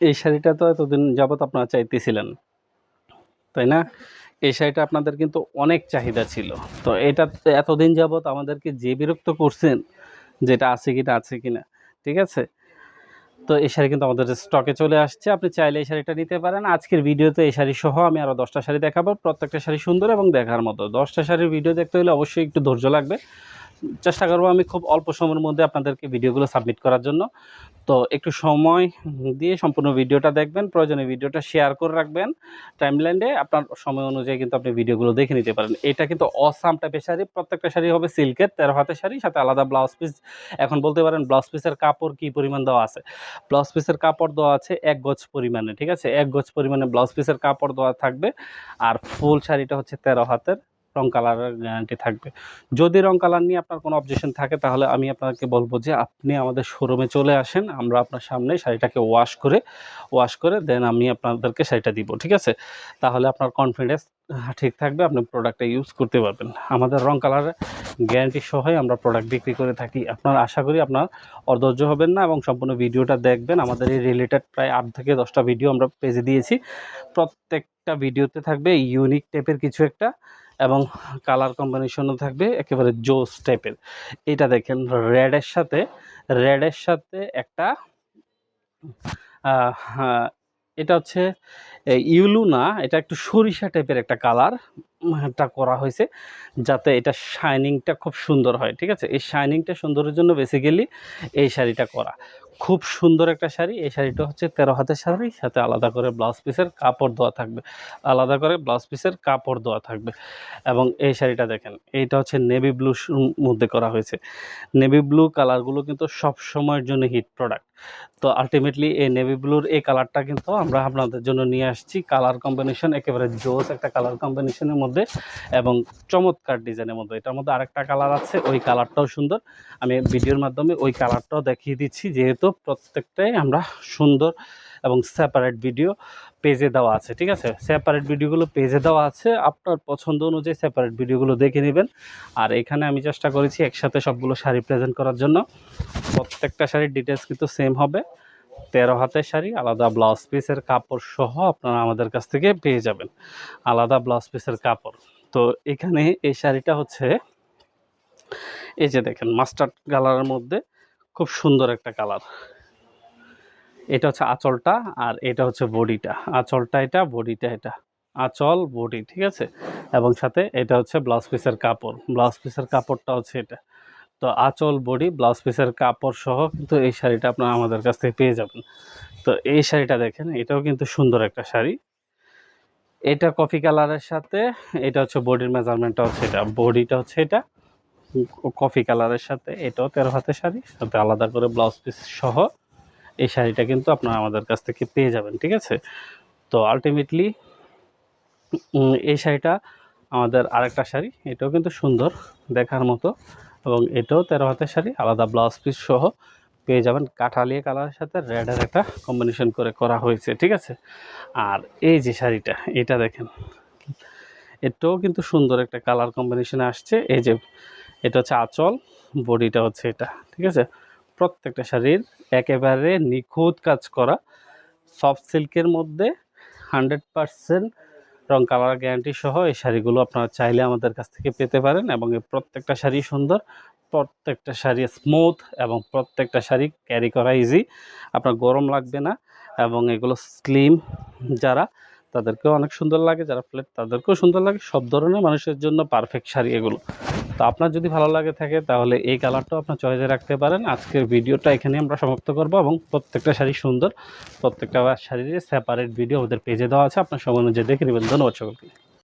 এই শাড়িটা তো এতদিন যাবৎ আপনারা চাইতেছিলেন, তাই না? এই শাড়িটা আপনাদের কিন্তু অনেক চাহিদা ছিল। তো এটা এতদিন যাবৎ আমাদেরকে যে বিরক্ত করছেন যেটা আছে কিনা আছে কিনা, ঠিক আছে? তো এই শাড়ি কিন্তু আমাদের স্টকে চলে আসছে। আপনি চাইলে এই শাড়িটা নিতে পারেন। আজকের ভিডিওতে এই শাড়ি সহ আমি আরও দশটা শাড়ি দেখাবো। প্রত্যেকটা শাড়ি সুন্দর এবং দেখার মতো। দশটা শাড়ির ভিডিও দেখতে হলে অবশ্যই একটু ধৈর্য লাগবে। চেষ্টা করব আমি খুব অল্প সময়ের মধ্যে আপনাদেরকে ভিডিওগুলো সাবমিট করার জন্য। তো একটু সময় দিয়ে সম্পূর্ণ ভিডিওটা দেখবেন, প্রয়োজনে ভিডিওটা শেয়ার করে রাখবেন। টাইমলাইনে আপনার সময় অনুযায়ী কিন্তু আপনি ভিডিওগুলো দেখে নিতে পারেন। এটা কিন্তু অসাম টাইপের শাড়ি প্রত্যেকটা শাড়ি হবে সিল্কের, তেরো হাতের শাড়ি, সাথে আলাদা ব্লাউজ পিস এখন বলতে পারেন ব্লাউজ পিসের কাপড় কী পরিমাণ দেওয়া আছে? ব্লাউজ পিসের কাপড় দেওয়া আছে এক গজ পরিমাণে, ঠিক আছে? এক গজ পরিমাণে ব্লাউজ পিসের কাপড় দেওয়া থাকবে। আর ফুল শাড়িটা হচ্ছে তেরো হাতের। রং কালারের গ্যারান্টি থাকবে। যদি রং কালার নিয়ে আপনার কোনো অবজেকশন থাকে, তাহলে আমি আপনাকে বলব যে আপনি আমাদের শোরুমে চলে আসেন, আমরা আপনার সামনে শাড়িটাকে ওয়াশ করে ওয়াশ করে দেন আমি আপনাদেরকে শাড়িটা দিব, ঠিক আছে? তাহলে আপনার কনফিডেন্স ঠিক থাকবে, আপনি প্রোডাক্টটা ইউজ করতে পারবেন। আমাদের রং কালারের গ্যারান্টি সহই আমরা প্রোডাক্ট বিক্রি করে থাকি। আপনার আশা করি আপনার অধৈর্য হবেন না এবং সম্পূর্ণ ভিডিওটা দেখবেন। আমাদের এই রিলেটেড প্রায় আট থেকে দশটা ভিডিও আমরা পেজে দিয়েছি। প্রত্যেকটা ভিডিওতে থাকবে ইউনিক টাইপের কিছু একটা। এবং কালার কম্বিনেশনও থাকবে একেবারে জোস টাইপের। এটা দেখেন রেডের সাথে রেডের সাথে একটা হ্যাঁ, এটা হচ্ছে ইউলু না এটা একটু সরিষা টাইপের একটা কালার এটা করা হয়েছে যাতে এটা শাইনিংটা খুব সুন্দর হয় ঠিক আছে? এই শাইনিংটা সুন্দরের জন্য বেসিক্যালি এই শাড়িটা করা। খুব সুন্দর একটা শাড়ি। এই শাড়িটা হচ্ছে তেরো হাতের শাড়ি, সাথে আলাদা করে ব্লাউজ পিসের কাপড় দেওয়া থাকবে। আলাদা করে ব্লাউজ পিসের কাপড় দেওয়া থাকবে। এবং এই শাড়িটা দেখেন, এইটা হচ্ছে নেভি ব্লু মধ্যে করা হয়েছে। নেভি ব্লু কালারগুলো কিন্তু সব সময়ের জন্য হিট প্রোডাক্ট তো আলটিমেটলি এই নেভি ব্লুর এই কালারটা কিন্তু আমরা আপনাদের জন্য নিয়ে আসছি। কালার কম্বিনেশন একেবারে জোস একটা কালার কম্বিনেশনের মধ্যে এবং চমৎকার ডিজাইনের মধ্যে। এটার মধ্যে আরেকটা কালার আছে, ওই কালারটাও সুন্দর। আমি ভিডিওর মাধ্যমে ওই কালারটাও দেখিয়ে দিচ্ছি, যেহেতু প্রত্যেকটাই আমরা সুন্দর এবং সেপারেট ভিডিও পেজে দেওয়া আছে, ঠিক আছে? সেপারেট ভিডিওগুলো পেজে দেওয়া আছে। আপনার পছন্দ অনুযায়ী সেপারেট ভিডিওগুলো দেখে নেবেন। আর এখানে আমি চেষ্টা করেছি একসাথে সবগুলো শাড়ি প্রেজেন্ট করার জন্য। প্রত্যেকটা শাড়ির ডিটেলস কিন্তু সেম হবে। তেরো হাতের শাড়ি, আলাদা ব্লাউজ পিসের কাপড় সহ আপনারা আমাদের কাছ থেকে পেয়ে যাবেন। আলাদা ব্লাউজ পিসের কাপড়। তো এখানে এই শাড়িটা হচ্ছে, এই যে দেখেন মাস্টার্ড কালারের মধ্যে খুব সুন্দর একটা কালার। এটা হচ্ছে আঁচলটা আর এটা হচ্ছে বডিটা। আঁচলটা এটা, বডিটা এটা। আঁচল, বডি, ঠিক আছে? এবং সাথে এটা হচ্ছে ব্লাউজ পিসের কাপড়। ব্লাউজ পিসের কাপড়টা হচ্ছে এটা। তো আঁচল, বডি, ব্লাউজ পিসের কাপড় সহ কিন্তু এই শাড়িটা আপনারা আমাদের কাছ থেকে পেয়ে যাবেন। তো এই শাড়িটা দেখেন, এটাও কিন্তু সুন্দর একটা শাড়ি। এটা কফি কালারের সাথে, এটা হচ্ছে বডির মেজারমেন্টটা হচ্ছে এটা। বডিটা হচ্ছে এটা। কফি কালারের সাথে, এটাও তেরো হাতে শাড়ি, সাথে আলাদা করে ব্লাউজ পিস সহ এই শাড়িটা কিন্তু আপনারা আমাদের কাছ থেকে পেয়ে যাবেন, ঠিক আছে? তো আলটিমেটলি এই শাড়িটা আমাদের আরেকটা শাড়ি, এটাও কিন্তু সুন্দর দেখার মতো এবং এটাও তেরো হাতের শাড়ি, আলাদা ব্লাউজ পিস সহ পেয়ে যাবেন। কাঠালিয়া কালারের সাথে রেডের একটা কম্বিনেশন করে করা হয়েছে, ঠিক আছে? আর এই যে শাড়িটা, এটা দেখেন, এটাও কিন্তু সুন্দর একটা কালার কম্বিনেশনে আসছে। এই যে এটা হচ্ছে আঁচল, বডিটা হচ্ছে এটা, ঠিক আছে? প্রত্যেকটা শাড়ির একেবারে নিখুঁত কাজ করা, সফট সিল্কের মধ্যে হান্ড্রেড পারসেন্ট রং কালার গ্যারান্টি সহ এই শাড়িগুলো আপনারা চাইলে আমাদের কাছ থেকে পেতে পারেন এবং এই প্রত্যেকটা শাড়ি সুন্দর, প্রত্যেকটা শাড়ি স্মুথ এবং প্রত্যেকটা শাড়ি ক্যারি করা ইজি আপনার গরম লাগবে না এবং এগুলো স্লিম যারা, তাদেরকেও অনেক সুন্দর লাগে, যারা ফ্ল্যাট তাদেরকেও সুন্দর লাগে, সব ধরনের মানুষের জন্য পারফেক্ট শাড়ি এগুলো। তো আপনার যদি ভালো লাগে থাকে, তাহলে এই কালারটাও আপনার চয়েসে রাখতে পারেন। আজকের ভিডিওটা এখানে আমরা সমাপ্ত করব এবং প্রত্যেকটা শাড়ি সুন্দর, প্রত্যেকটা শাড়ির সেপারেট ভিডিও আমাদের পেজে দেওয়া আছে। আপনার সময় অনুযায়ী দেখে নেবেন। ধন্যবাদ সকলকে।